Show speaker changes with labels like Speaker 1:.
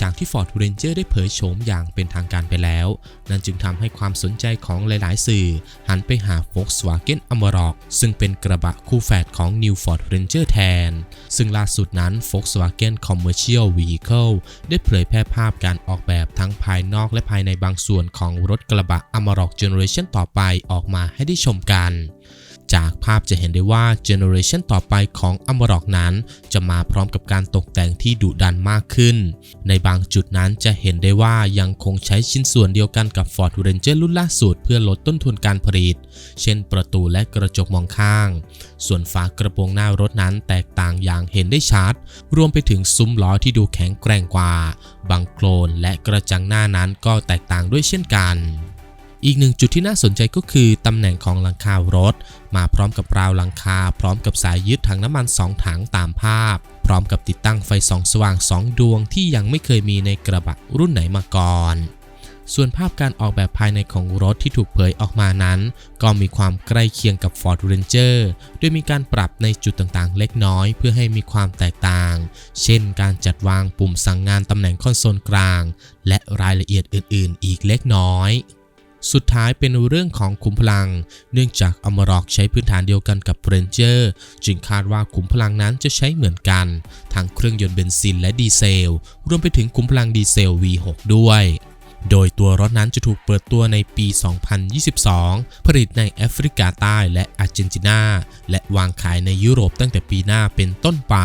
Speaker 1: จากที่ Ford Ranger ได้เผยโฉมอย่างเป็นทางการไปแล้ว นั่นจึงทำให้ความสนใจของหลาย ๆ สื่อ หันไปหา Volkswagen Amarok ซึ่งเป็นกระบะคู่แฝดของ New Ford Ranger แทน ซึ่งล่าสุดนั้น Volkswagen Commercial Vehicle ได้เผยแพร่ภาพการออกแบบทั้งภายนอกและภายในบางส่วนของรถกระบะ Amarok Generation ต่อไปออกมาให้ได้ชมกัน จากภาพจะเห็นได้ว่าเจเนอเรชันต่อไปของอัมรอกนั้น จะมาพร้อมกับการตกแต่งที่ดุดันมากขึ้น ในบางจุดนั้นจะเห็นได้ว่ายังคงใช้ชิ้นส่วนเดียวกันกับ Ford Ranger รุ่นล่าสุดเพื่อลดต้นทุนการผลิต เช่นประตูและกระจกมองข้าง ส่วนฝากระโปรงหน้ารถนั้นแตกต่างอย่างเห็นได้ชัด รวมไปถึงซุ้มล้อที่ดูแข็งแกร่งกว่าบังโคลนและกระจังหน้านั้นก็แตกต่างด้วยเช่นกัน อีกหนึ่งจุดที่น่าสนใจก็คือตำแหน่งของหลังคารถ มาพร้อมกับราวหลังคา พร้อมกับสายยึดถังน้ำมัน 2 ถังตามภาพ พร้อมกับติดตั้งไฟส่องสว่าง 2 ดวงที่ยังไม่เคยมีในกระบะรุ่นไหนมาก่อน ส่วนภาพการออกแบบภายในของรถที่ถูกเผยออกมานั้น ก็มีความใกล้เคียงกับ Ford Ranger โดยมีการปรับในจุดต่างๆ เล็กน้อยเพื่อให้มีความแตกต่าง เช่น การจัดวางปุ่มสั่งงานตำแหน่งคอนโซลกลาง และรายละเอียดอื่น ๆ อีกเล็กน้อย สุดท้ายเป็นเรื่องของขุมพลัง เนื่องจากอมรอกใช้พื้นฐานเดียวกันกับ Ranger จึงคาดว่าขุมพลังนั้นจะใช้เหมือนกัน ทั้งเครื่องยนต์เบนซินและดีเซล รวมไปถึงขุมพลังดีเซล V6 ด้วย โดยตัวรถนั้นจะถูกเปิดตัวในปี 2022 ผลิตในแอฟริกาใต้และอาร์เจนตินา และวางขายในยุโรปตั้งแต่ปีหน้าเป็นต้นไป